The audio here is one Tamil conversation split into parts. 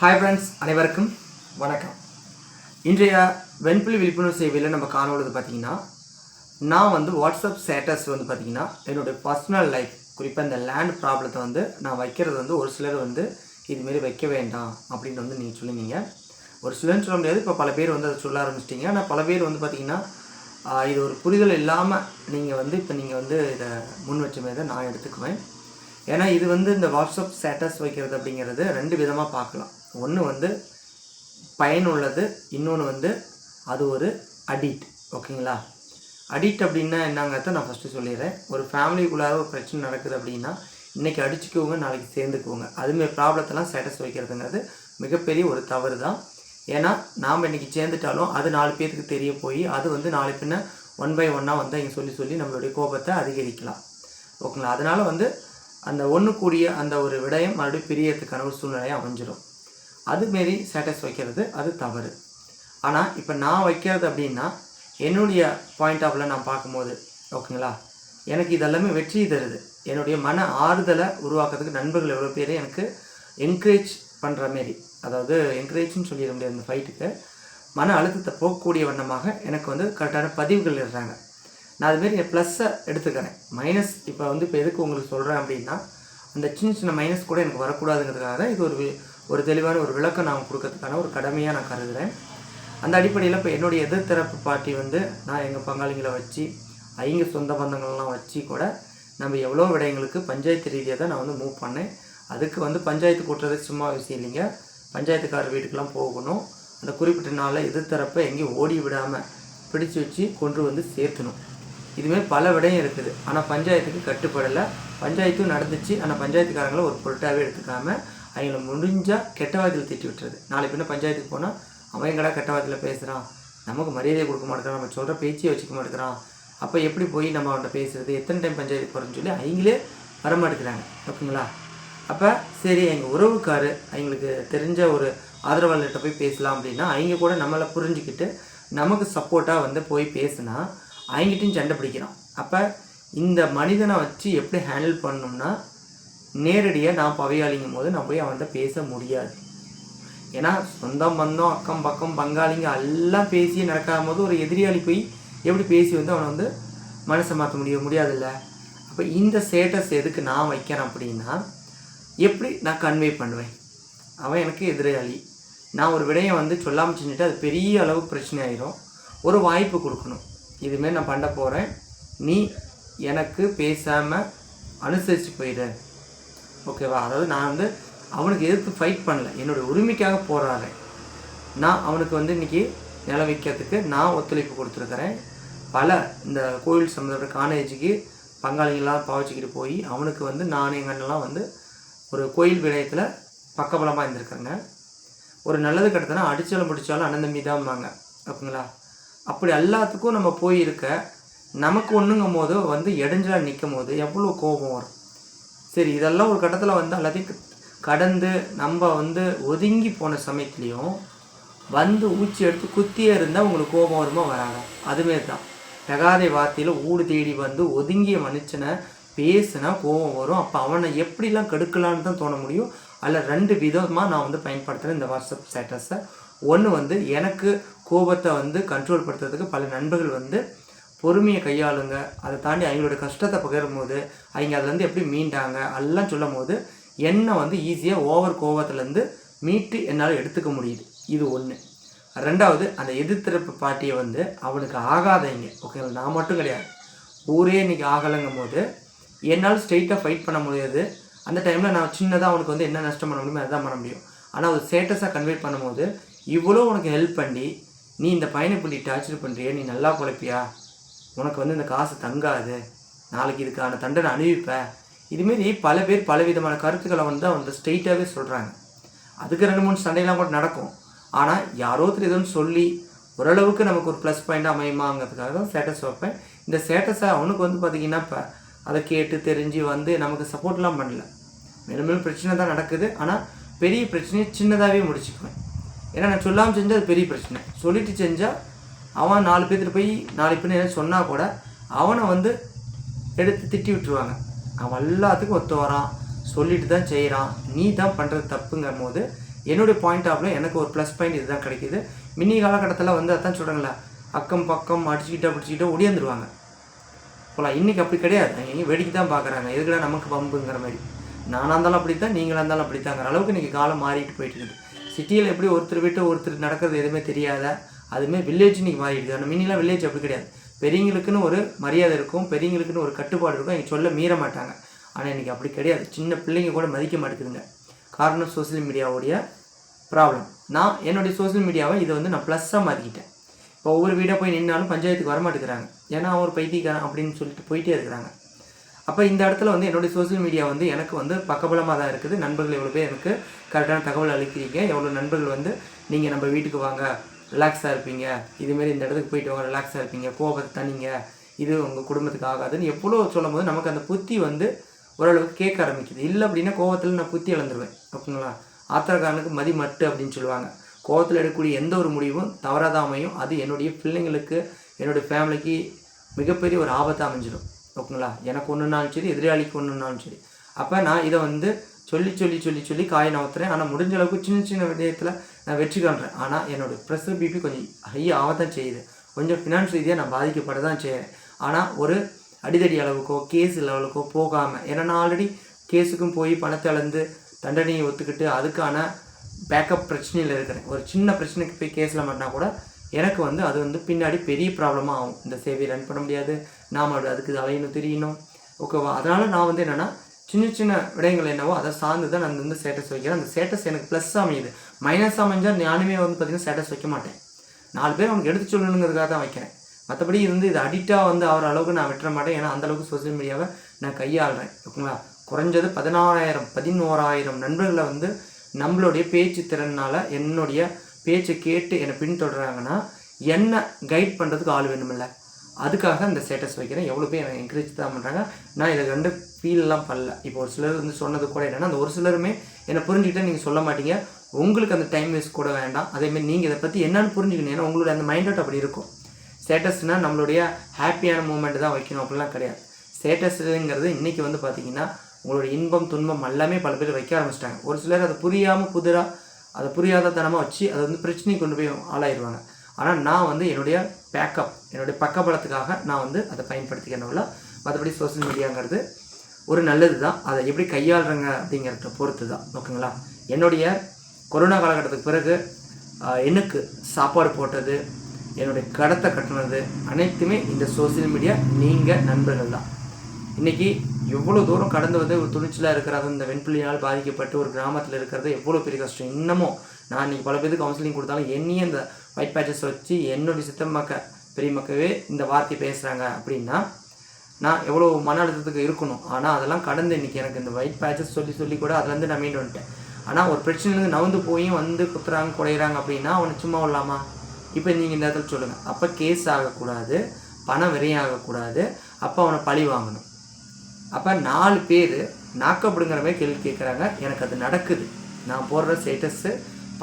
ஹாய் ஃப்ரெண்ட்ஸ் அனைவருக்கும் வணக்கம். இன்றைய வெண்புலி விழிப்புணர்வு சேவையில் நம்ம காணொழுது பார்த்தீங்கன்னா நான் வந்து வாட்ஸ்அப் ஸ்டேட்டஸ் வந்து பார்த்தீங்கன்னா என்னுடைய பர்சனல் லைஃப் குறிப்பாக இந்த லேண்ட் ப்ராப்ளத்தை வந்து நான் வைக்கிறது வந்து ஒரு சிலர் வந்து இதுமாரி வைக்க வேண்டாம் அப்படின்னு வந்து நீங்கள் சொல்லுவீங்க. ஒரு சிலர்னு சொல்ல முடியாது இப்போ பல பேர் வந்து அதை சொல்ல ஆரம்பிச்சிட்டிங்க. ஆனால் பல பேர் வந்து பார்த்திங்கன்னா இது ஒரு புரிதல் இல்லாமல் நீங்கள் வந்து இப்போ நீங்கள் வந்து இதை முன் வச்ச மாதிரி தான் நான் எடுத்துக்குவேன். ஏன்னா இது வந்து இந்த வாட்ஸ்அப் ஸ்டேட்டஸ் வைக்கிறது அப்படிங்கிறது ரெண்டு விதமாக பார்க்கலாம். ஒன்று வந்து பயனுள்ளது இன்னொன்று வந்து அது ஒரு அடிக்ட் ஓகேங்களா அடிக்ட் அப்படின்னா என்னங்கிறத நான் ஃபஸ்ட்டு சொல்லிடுறேன். ஒரு ஃபேமிலிக்குள்ளார ஒரு பிரச்சனை நடக்குது அப்படின்னா இன்றைக்கி அடிச்சுக்குவோங்க நாளைக்கு சேர்ந்துக்குவோங்க. அதுமாரி ப்ராப்ளத்தெல்லாம் ஸ்டேட்டஸ் வைக்கிறதுங்கிறது மிகப்பெரிய ஒரு தவறு தான் ஏன்னா நாம் இன்றைக்கி சேர்ந்துட்டாலும் அது நாலு பேர்த்துக்கு தெரிய போய் அது வந்து நாலு பின்ன ஒன் பை ஒன்னாக வந்து இங்கே சொல்லி சொல்லி நம்மளுடைய கோபத்தை அதிகரிக்கலாம். ஓகேங்களா அதனால் வந்து அந்த ஒன்று கூடிய அந்த ஒரு விடயம் மறுபடியும் பிரியறதுக்கான ஒரு சூழ்நிலையை அமைஞ்சிடும் அதுமாரி ஸ்டேட்டஸ் வைக்கிறது அது தவறு. ஆனால் இப்போ நான் வைக்கிறது அப்படின்னா என்னுடைய பாயிண்ட் ஆஃப்ல நான் பார்க்கும்போது ஓகேங்களா எனக்கு இதெல்லாமே வெற்றி தருது. என்னுடைய மன ஆறுதலை உருவாக்குறதுக்கு நண்பர்கள் எவ்வளோ பேர் எனக்கு என்கரேஜ் பண்ணுற மாரி அதாவது என்கரேஜ்னு சொல்லிட முடியாது அந்த ஃபைட்டுக்கு மன அழுத்தத்தை போகக்கூடிய வண்ணமாக எனக்கு வந்து கரெக்டான பதிவுகள் இடுறாங்க. நான் அதுமாரி என் ப்ளஸ்ஸை எடுத்துக்கிறேன். மைனஸ் இப்போ வந்து இப்போ எதுக்கு உங்களுக்கு சொல்கிறேன் அப்படின்னா அந்த சின்ன சின்ன மைனஸ் கூட எனக்கு வரக்கூடாதுங்கிறதுக்காக தான் இது ஒரு ஒரு தெளிவான ஒரு விளக்கம் நான் கொடுக்கறதுக்கான ஒரு கடமையாக நான் கருதுகிறேன் அந்த அடிப்படையில் இப்போ என்னுடைய எதிர்த்தரப்பு பார்ட்டி வந்து நான் எங்கள் பங்காளிங்களை வச்சு அவங்க சொந்த பந்தங்கள்லாம் வச்சு கூட நம்ம எவ்வளோ விடயங்களுக்கு பஞ்சாயத்து ரீதியாக தான் நான் வந்து மூவ் பண்ணேன். அதுக்கு வந்து பஞ்சாயத்து கூட்டுறது சும்மா விஷயம் இல்லைங்க. பஞ்சாயத்துக்காரர் வீட்டுக்கெலாம் போகணும். அந்த குறிப்பிட்ட நாளில் எதிர்த்தரப்பை எங்கேயும் ஓடி விடாமல் பிடிச்சி வச்சு கொண்டு வந்து சேர்த்தணும். இதுமாரி பல விடயம் இருக்குது. ஆனால் பஞ்சாயத்துக்கு கட்டுப்படலை. பஞ்சாயத்தும் நடந்துச்சு. ஆனால் பஞ்சாயத்துக்காரங்களை ஒரு பொருட்டாகவே எடுத்துக்காமல் அவங்கள முடிஞ்சால் கெட்ட வார்த்தையில் திட்டி விட்டுறது. நாளை பின்ன பஞ்சாயத்துக்கு போனால் அவன் எங்கடா கெட்ட வார்த்தையில் பேசுகிறான் நமக்கு மரியாதை கொடுக்க மாட்டேங்கிறான். நம்ம சொல்கிற பேச்சே வச்சுக்க மாட்டேங்கிறான். அப்போ எப்படி போய் நம்ம அவன்கிட்ட பேசுகிறது எத்தனை டைம் பஞ்சாயத்து போகிறோன்னு சொல்லி அவங்களே வரமாட்டேங்கிறாங்க. ஓகேங்களா? அப்போ சரி எங்கள் உறவுக்கார் அவங்களுக்கு தெரிஞ்ச ஒரு ஆதரவாளர்கிட்ட போய் பேசலாம் அப்படின்னா அவங்க கூட நம்மளை புரிஞ்சுக்கிட்டு நமக்கு சப்போர்ட்டாக வந்து போய் பேசுனா அவங்ககிட்டையும் சண்டை பிடிக்கிறான். அப்போ இந்த மனிதனை வச்சு எப்படி ஹேண்டில் பண்ணணும்னா நேரடியாக நான் பவையாளிங்கும் போது நான் போய் அவன்கிட்ட பேச முடியாது. ஏன்னா சொந்தம் பந்தம் அக்கம் பக்கம் பங்காளிங்க எல்லாம் பேசி நடக்காத போது ஒரு எதிரியாளி போய் எப்படி பேசி வந்து அவனை வந்து மனசை மாற்ற முடிய முடியாதுல்ல. அப்போ இந்த ஸ்டேட்டஸ் எதுக்கு நான் வைக்கிறேன் அப்படின்னா எப்படி நான் கன்வே பண்ணுவேன்? அவன் எனக்கு எதிராளி. நான் ஒரு விடயம் வந்து சொல்லாமல் செஞ்சுட்டு அது பெரிய அளவு பிரச்சனை ஆயிரும். ஒரு வாய்ப்பு கொடுக்கணும். இதுமாரி நான் பண்ண போகிறேன் நீ எனக்கு பேசாமல் அனுசரித்து போயிடு ஓகேவா அதாவது நான் வந்து அவனுக்கு எதிர்த்து ஃபைட் பண்ணல. என்னோட உரிமைக்காக போராடுறேன். நான் அவனுக்கு வந்து இன்னைக்கு நிலம் விற்கிறதுக்கு நான் ஒத்துழைப்பு கொடுத்துருக்குறேன். பல இந்த கோயில் சம்மந்தப்பட்ட கானேஜுக்கு பங்காளிகள்லாம் பாவச்சிக்கிட்டு போய் அவனுக்கு வந்து நான் எங்கள் அண்ணெல்லாம் வந்து ஒரு கோயில் விடயத்தில் பக்கபலமாக இருந்திருக்காங்க ஒரு நல்லது கெட்டதுனா அடித்தாலும் பிடிச்சாலும் அண்ணன் தம்பி தான்பாங்க. ஓகேங்களா? அப்படி எல்லாத்துக்கும் நம்ம போயிருக்க நமக்கு ஒன்றுங்கும் போது வந்து இடைஞ்சலாக நிற்கும் போது எவ்வளோ கோபம் வரும். சரி இதெல்லாம் ஒரு கட்டத்தில் வந்து எல்லாத்தையும் கடந்து நம்ம வந்து ஒதுங்கி போன சமயத்துலேயும் வந்து ஊச்சி எடுத்து குத்தியே இருந்தால் உங்களுக்கு கோபம் வருமா? வராதா? அதுமாரி தான் தகாதை வார்த்தையில் ஊடு தேடி வந்து ஒதுங்கிய மனுஷனை பேசுனா கோபம் வரும். அப்போ அவனை எப்படிலாம் கெடுக்கலான்னு தான் தோண முடியும். அதில் ரெண்டு விதமாக நான் வந்து பயன்படுத்துகிறேன் இந்த வாட்ஸ்அப் ஸ்டேட்டஸை. ஒன்று வந்து எனக்கு கோபத்தை வந்து கண்ட்ரோல் படுத்துறதுக்கு பல நண்பர்கள் வந்து பொறுமையை கையாளுங்க. அதை தாண்டி அவங்களோட கஷ்டத்தை பகிரும்போது அவங்க அதுலேருந்து எப்படி மீண்டாங்க எல்லாம் சொல்லும் போது என்னை வந்து ஈஸியாக ஓவர் கோவத்துலேருந்து மீட்டு என்னால் எடுத்துக்க முடியுது. இது ஒன்று ரெண்டாவது அந்த எதிர்த்திறப்பு பார்ட்டியை வந்து அவனுக்கு ஆகாதவங்க ஓகேங்களா நான் மட்டும் கிடையாது. ஊரே இன்னைக்கு ஆகலைங்கும் போது என்னால் ஸ்ட்ரெயிட்டாக ஃபைட் பண்ண முடியாது. அந்த டைமில் நான் சின்னதாக அவனுக்கு வந்து என்ன நஷ்டம் பண்ண முடியுமோ அதுதான் பண்ண முடியும். ஆனால் ஒரு ஸ்டேட்டஸாக கன்வே பண்ணும்போது இவ்வளோ உனக்கு ஹெல்ப் பண்ணி நீ இந்த பையனை இப்படி டார்ச்சர் பண்ணுறிய நீ நல்லா குழப்பியா உனக்கு வந்து இந்த காசு தங்காது. நாளைக்கு இதுக்கான தண்டனை அணிவிப்பேன் இதுமாரி பல பேர் பல விதமான கருத்துக்களை வந்து அவங்க ஸ்ட்ரெயிட்டாகவே சொல்கிறாங்க அதுக்கு ரெண்டு மூணு சண்டையெல்லாம் கூட நடக்கும். ஆனால் யாரோ ஒருத்தர் எதுவும் சொல்லி ஓரளவுக்கு நமக்கு ஒரு ப்ளஸ் பாயிண்ட் அமையுமாங்கிறதுக்காக தான் ஸ்டேட்டஸ் வைப்பேன். இந்த ஸ்டேட்டஸை அவனுக்கு வந்து பார்த்திங்கன்னா இப்போ அதை கேட்டு தெரிஞ்சு வந்து நமக்கு சப்போர்ட்லாம் பண்ணல. மேலும் மேலும் பிரச்சனை தான் நடக்குது. ஆனால் பெரிய பிரச்சனையை சின்னதாகவே முடிச்சுக்குவேன். ஏன்னா நான் சொல்லாமல் செஞ்சால் அது பெரிய பிரச்சனை. சொல்லிட்டு செஞ்சால் அவன் நாலு பேர்த்துட்டு போய் நாலு பேர் என்ன சொன்னால் கூட அவனை வந்து எடுத்து திட்டி விட்டுருவாங்க. அவன் எல்லாத்துக்கும் ஒத்து வரான். சொல்லிட்டு தான் செய்கிறான் நீ தான் பண்ணுறது தப்புங்கும் போது என்னுடைய பாயிண்ட் ஆஃப்ல எனக்கு ஒரு ப்ளஸ் பாயிண்ட் இதுதான் கிடைக்குது. மின்னி காலகட்டத்தில் வந்து அதான் சொல்கிறாங்களே அக்கம் பக்கம் அடிச்சுக்கிட்டா பிடிச்சிக்கிட்டோ ஒடியாந்துருவாங்க. போகலாம் இன்றைக்கி அப்படி கிடையாது. அவங்க வேடிக்கை தான் பார்க்குறாங்க எதுக்குடா நமக்கு பம்புங்கிற மாதிரி. நானாக இருந்தாலும் அப்படி தான் நீங்களாக இருந்தாலும் அப்படி தாங்கிற அளவுக்கு இன்றைக்கி காலம் மாறிட்டு போயிட்டு இருக்குது. சிட்டியில் எப்படி ஒருத்தர் விட்டு ஒருத்தர் நடக்கிறது எதுவுமே தெரியாத அதுவுமே வில்லேஜ் இன்றைக்கி மாறிடுது. ஆனால் மினிலாம் வில்லேஜ் அப்படி கிடையாது. பெரியவங்களுக்குன்னு ஒரு மரியாதை இருக்கும் பெரியவங்களுக்குன்னு ஒரு கட்டுப்பாடு இருக்கும். அவங்க சொல்ல மீற மாட்டாங்க. ஆனால் இன்றைக்கி அப்படி கிடையாது. சின்ன பிள்ளைங்க கூட மதிக்க மாட்டேங்குதுங்க. காரணம் சோஷியல் மீடியாவுடைய ப்ராப்ளம் நான் என்னுடைய சோஷியல் மீடியாவை இதை வந்து நான் ப்ளஸ்ஸாக மாற்றிக்கிட்டேன் இப்போ ஒவ்வொரு வீடாக போய் நின்னாலும் பஞ்சாயத்துக்கு வரமாட்டேங்கிறாங்க ஏன்னா அவர் பைத்தியக்காரன் அப்படின்னு சொல்லிட்டு போயிட்டே இருக்கிறாங்க. அப்போ இந்த இடத்துல வந்து என்னுடைய சோஷியல் மீடியா வந்து எனக்கு வந்து பக்கபலமாக தான் இருக்குது. நண்பர்கள் எவ்வளோ பேர் எனக்கு கரெக்டான தகவல் அளிக்கிறீங்க. எவ்வளோ நண்பர்கள் வந்து நீங்கள் நம்ம வீட்டுக்கு வாங்க. ரிலாக்ஸாக இருப்பீங்க. இதுமாரி இந்த இடத்துக்கு போயிட்டு வாங்க ரிலாக்ஸாக இருப்பீங்க. கோபத்தை தனிங்க இது உங்கள் குடும்பத்துக்கு ஆகாதுன்னு எவ்வளோ சொல்லும்போது நமக்கு அந்த புத்தி வந்து ஓரளவுக்கு கேட்க ஆரம்பிக்குது. இல்லை அப்படின்னா கோவத்தில் நான் புத்தி இழந்துருவேன். ஓகேங்களா? ஆத்திரக்காரனுக்கு மதி மட்டு அப்படின்னு சொல்லுவாங்க. கோவத்தில் எடுக்கக்கூடிய எந்த ஒரு முடிவும் தவறாத அமையும். அது என்னுடைய பிள்ளைங்களுக்கு என்னுடைய ஃபேமிலிக்கு மிகப்பெரிய ஒரு ஆபத்தாக அமைஞ்சிடும் ஓகேங்களா? எனக்கு ஒன்றுனாலும் சரி எதிராளிக்கு ஒன்றுனாலும் சரி. அப்போ நான் இதை வந்து சொல்லி சொல்லி சொல்லி சொல்லி காய நவுத்துறேன் ஆனால் முடிஞ்ச அளவுக்கு சின்ன சின்ன விடயத்தில் நான் வெற்றி காண்றேன். ஆனால் என்னோடய ப்ரெஷர் பிபி கொஞ்சம் ஹை தான் செய்யுது. கொஞ்சம் ஃபினான்ஸ் ரீதியாக நான் பாதிக்கப்பட தான் செய்கிறேன் ஆனால் ஒரு அடிதடி அளவுக்கோ கேஸ் லெவலுக்கோ போகாமல் ஏன்னா நான் ஆல்ரெடி கேஸுக்கும் போய் பணத்தை அளந்து தண்டனையை ஒத்துக்கிட்டு அதுக்கான பேக்கப் பிரச்சனையில் இருக்கிறேன். ஒரு சின்ன பிரச்சனைக்கு போய் கேஸில் மாட்டினா கூட எனக்கு வந்து அது வந்து பின்னாடி பெரிய ப்ராப்ளமாக ஆகும். இந்த சேவையை ரன் பண்ண முடியாது. நாம் அதுக்கு அலையணும் தெரியணும். ஓகேவா? அதனால் நான் வந்து என்னென்னா சின்ன சின்ன விடயங்கள் என்னவோ அதை சார்ந்து தான் நான் வந்து ஸ்டேட்டஸ் வைக்கிறேன். அந்த ஸ்டேட்டஸ் எனக்கு ப்ளஸ் அமையுது. மைனஸ் அமைஞ்சால் நானுமே வந்து பார்த்திங்கன்னா ஸ்டேட்டஸ் வைக்க மாட்டேன். நாலு பேர் அவனுக்கு எடுத்து சொல்லணுங்கிறதுக்காக தான் வைக்கிறேன். மற்றபடி இருந்து இது அடிக்டாக வந்து அவர் அளவுக்கு நான் விட்டுற மாட்டேன். ஏன்னா அந்தளவுக்கு சோஷியல் மீடியாவை நான் கையாளுறேன். ஓகேங்களா? குறைஞ்சது பதினாறாயிரம் பதினோராயிரம் நண்பர்களை வந்து நம்மளுடைய பேச்சு திறனால் என்னுடைய பேச்சை கேட்டு என்னை பின்தொடர்றாங்கன்னா என்ன கைட் பண்ணுறதுக்கு ஆள் வேணுமில்ல. அதுக்காக அந்த ஸ்டேட்டஸ் வைக்கிறேன். எவ்வளோ பேர் எனக்கு என்கரேஜ் தான் பண்ணுறாங்க நான் இதை கண்டு ஃபீல்லாம் பண்ணல. இப்போ ஒரு சிலர் வந்து சொன்னது கூட என்னென்னா அந்த ஒரு சிலருமே என்னை புரிஞ்சுக்கிட்டே நீங்கள் சொல்ல மாட்டீங்க. உங்களுக்கு அந்த டைம் வேஸ்ட் கூட வேண்டாம். அதேமாதிரி நீங்கள் இதை பற்றி என்னென்னு புரிஞ்சுக்கணும். ஏன்னா உங்களுடைய அந்த மைண்ட் அப்படி இருக்கும். ஸ்டேட்டஸ்னால் நம்மளுடைய ஹாப்பியான மூமெண்ட் தான் வைக்கணும். அப்படிலாம் கிடையாது. ஸ்டேட்டஸுங்கிறது இன்றைக்கி வந்து பார்த்திங்கன்னா உங்களோட இன்பம் துன்பம் எல்லாமே பல பேர் வைக்க ஆரம்பிச்சிட்டாங்க. ஒரு சிலர் அதை புரியாமல் புதிராக அதை புரியாத தனமாக வச்சு அதை வந்து பிரச்சனைக்கு கொண்டு போய் ஆளாயிருவாங்க. ஆனால் நான் வந்து என்னுடைய பேக்கப் என்னுடைய பக்கபலத்துக்காக நான் வந்து அதை பயன்படுத்திக்கிறனால மற்றபடி சோஷியல் மீடியாங்கிறது ஒரு நல்லது தான் அதை எப்படி கையாளுறங்க அப்படிங்கிறத பொறுத்து தான் ஓகேங்களா? என்னுடைய கொரோனா காலகட்டத்துக்கு பிறகு எனக்கு சாப்பாடு போட்டது என்னுடைய கடத்தை கட்டினது அனைத்துமே இந்த சோஷியல் மீடியா நீங்கள் நண்பர்கள் தான். இன்றைக்கி எவ்வளோ தூரம் கடந்து வந்து ஒரு துணிச்சலாக இருக்கிறது இந்த வெண்புள்ளினால் பாதிக்கப்பட்டு ஒரு கிராமத்தில் இருக்கிறது எவ்வளோ பெரிய கஷ்டம். இன்னமும் நான் இன்னைக்கு பல பேருக்கு கவுன்சிலிங் கொடுத்தாலும் என்னையும் இந்த ஒயிட் பேச்சஸ் வச்சு என்னுடைய சித்தம்மக்க பெரியமக்கவே இந்த வார்த்தை பேசுகிறாங்க அப்படின்னா நான் எவ்வளோ மன அழுத்தத்துக்கு இருக்கணும். ஆனால் அதெல்லாம் கடந்து இன்றைக்கி எனக்கு இந்த ஒயிட் பேச்சஸ் சொல்லி சொல்லி கூட அதுலேருந்து நான் மீண்டு வந்துட்டேன். ஆனால் ஒரு பிரச்சனையிலேருந்து நவுந்து போய் வந்து குத்துறாங்க குறையிறாங்க அப்படின்னா அவனை சும்மா விடலாமா? இப்போ நீங்கள் இந்த இடத்துல சொல்லுங்கள் அப்போ கேஸ் ஆகக்கூடாது பணம் விரையும் ஆகக்கூடாது அப்போ அவனை பழி வாங்கணும். அப்போ நாலு பேர் நாக்கப்படுங்கிற மாதிரி கேள்வி கேட்குறாங்க எனக்கு அது நடக்குது. நான் போடுற ஸ்டேட்டஸு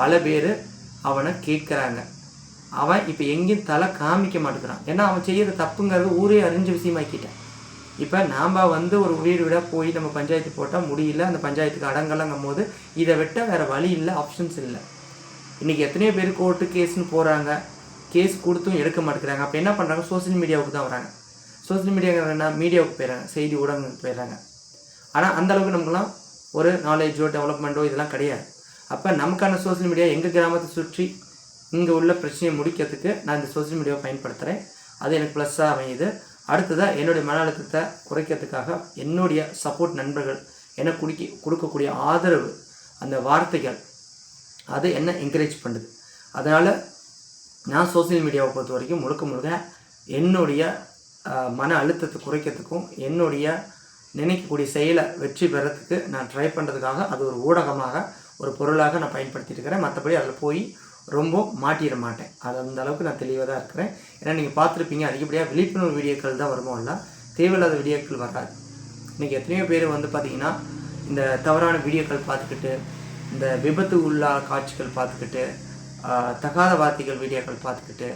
பல பேர் அவனை கேட்குறாங்க. அவன் இப்போ எங்கேயும் தலை காமிக்க மாட்டேங்கிறான். ஏன்னா அவன் செய்கிற தப்புங்கிறது ஊரே அறிஞ்ச விஷயமாக்கிட்டேன் இப்போ நாம் வந்து ஒரு வீடு வீடாக போய் நம்ம பஞ்சாயத்து போட்டால் முடியல அந்த பஞ்சாயத்துக்கு அடங்கலங்கும் போது இதை விட்டால் வேறு வழி இல்லை ஆப்ஷன்ஸ் இல்லை. இன்றைக்கி எத்தனையோ பேர் கோர்ட்டு கேஸ்னு போகிறாங்க கேஸ் கொடுத்தும் எடுக்க மாட்டேங்கிறாங்க. அப்போ என்ன பண்ணுறாங்க சோஷியல் மீடியாவுக்கு தான் வராங்க. சோஷியல் மீடியாங்கிறது என்ன? மீடியாவுக்கு போயிடுறாங்க. செய்தி ஊடகங்களுக்கு போயிடுறாங்க. ஆனால் அந்த அளவுக்கு நமக்குலாம் ஒரு நாலேஜோ டெவலப்மெண்ட்டோ இதெல்லாம் கிடையாது. அப்போ நமக்கான சோஷியல் மீடியா எங்கள் கிராமத்தை சுற்றி இங்கே உள்ள பிரச்சனையை முடிக்கிறதுக்கு நான் இந்த சோஷியல் மீடியாவை பயன்படுத்துகிறேன் அது எனக்கு ப்ளஸ்ஸாக அமையுது. அடுத்ததாக என்னுடைய மன அழுத்தத்தை குறைக்கிறதுக்காக என்னுடைய சப்போர்ட் நண்பர்கள் எனக்கு குடிக்க கொடுக்கக்கூடிய ஆதரவு அந்த வார்த்தைகள் அது என்ன என்கரேஜ் பண்ணுது. அதனால் நான் சோஷியல் மீடியாவை பொறுத்த வரைக்கும் முழுக்க முழுக்க என்னுடைய மன அழுத்தத்தை குறைக்கிறதுக்கும் என்னுடைய நினைக்கக்கூடிய செயலை வெற்றி பெறத்துக்கு நான் ட்ரை பண்ணுறதுக்காக அது ஒரு ஊடகமாக ஒரு பொருளாக நான் பயன்படுத்திட்டு இருக்கிறேன். மற்றபடி அதில் போய் ரொம்ப மாட்டிட மாட்டேன். அது அந்த அளவுக்கு நான் தெளிவாக தான் இருக்கிறேன். ஏன்னா நீங்கள் பார்த்துருப்பீங்க அதிகப்படியாக விழிப்புணர்வு வீடியோக்கள் தான் வருமோ இல்லை தேவையில்லாத வீடியோக்கள் வராது. இன்றைக்கி எத்தனையோ பேர் வந்து பார்த்திங்கன்னா இந்த தவறான வீடியோக்கள் பார்த்துக்கிட்டு இந்த விபத்து உள்ள காட்சிகள் பார்த்துக்கிட்டு தகாத வார்த்தைகள் வீடியோக்கள் பார்த்துக்கிட்டு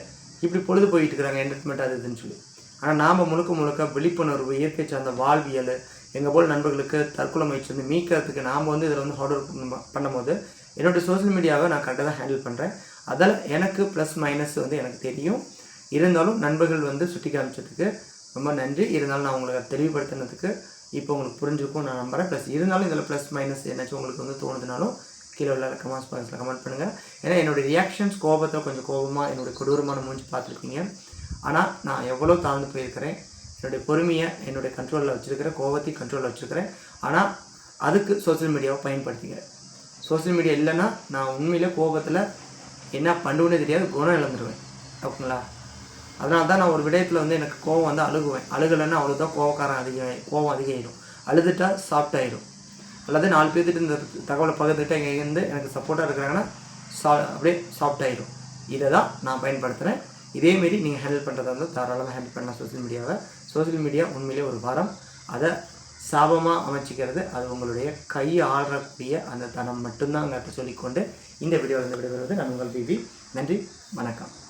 இப்படி பொழுது போயிட்டு இருக்கிறாங்க என்டர்டைன்மெண்ட் அது இதுன்னு சொல்லி. ஆனால் நாம் முழுக்க முழுக்க விழிப்புணர்வு இயற்கை சார்ந்த வாழ்வியல் எங்கள் போல் நண்பர்களுக்கு தற்கொலை முயற்சி வந்து மீட்கிறதுக்கு நாம் வந்து இதில் வந்து ஹார்ட் ஒர்க் பண்ணும்போது என்னோடய சோஷியல் மீடியாவை நான் கரெக்டாக தான் ஹேண்டில் பண்ணுறேன் அதில் எனக்கு ப்ளஸ் மைனஸ் வந்து எனக்கு தெரியும். இருந்தாலும் நண்பர்கள் வந்து சுட்டி காமிச்சதுக்கு ரொம்ப நன்றி. இருந்தாலும் நான் உங்களுக்கு தெளிவுபடுத்தினதுக்கு இப்போ உங்களுக்கு புரிஞ்சுக்கும் நான் நம்புறேன். ப்ளஸ் இருந்தாலும் இதில் ப்ளஸ் மைனஸ் என்னாச்சும் உங்களுக்கு வந்து தோணுதுனாலும் கீழே உள்ள கமெண்ட்ஸ் பாக்ஸில் கமெண்ட் பண்ணுங்கள் ஏன்னா என்னுடைய ரியாக்ஷன்ஸ் கோபத்தில் கொஞ்சம் கோபமாக என்னுடைய கொடூரமான மூஞ்சி பார்த்துருக்கீங்க ஆனால் நான் எவ்வளோ தாழ்ந்து போயிருக்கிறேன். என்னுடைய பொறுமையை என்னுடைய கண்ட்ரோலில் வச்சுருக்கிறேன். கோபத்தையும் கண்ட்ரோலில் வச்சுருக்கிறேன். ஆனால் அதுக்கு சோஷியல் மீடியாவை பயன்படுத்திக்கிறேன். சோஷியல் மீடியா இல்லைன்னா நான் உண்மையிலே கோபத்தில் என்ன பண்ணுவேனே தெரியாது குணம் இழந்துருவேன். ஓகேங்களா? அதனால தான் நான் ஒரு விடயத்தில் வந்து எனக்கு கோவம் வந்து அழுகுவேன். அழுகலைன்னா அவ்வளோ தான் கோவக்காரன் அதிகம் கோவம் அதிகமாயிடும். அழுதுட்டா சாஃப்டாயிடும் அல்லது நாலு பேர்த்துட்டு இந்த தகவலை பகிர்ந்துட்டு இங்கே இருந்து எனக்கு சப்போர்ட்டாக இருக்கிறாங்கன்னா சா அப்படியே சாஃப்டாயிடும் இதை தான் நான் பயன்படுத்துகிறேன் இதேமாரி நீங்கள் ஹேண்டில் பண்ணுறதா இருந்தால் தாராளமாக ஹேண்டில் பண்ணலாம் சோஷியல் மீடியாவை. சோஷியல் மீடியா உண்மையிலே ஒரு வாரம். அதை சாபமாக அமைச்சிக்கிறது அது உங்களுடைய கை ஆடக்கூடிய அந்த தனம் மட்டும்தான் அங்கே சொல்லிக்கொண்டு இந்த வீடியோவில் இருந்து விடைபெறுவது நான் உங்கள் பிபி. நன்றி வணக்கம்.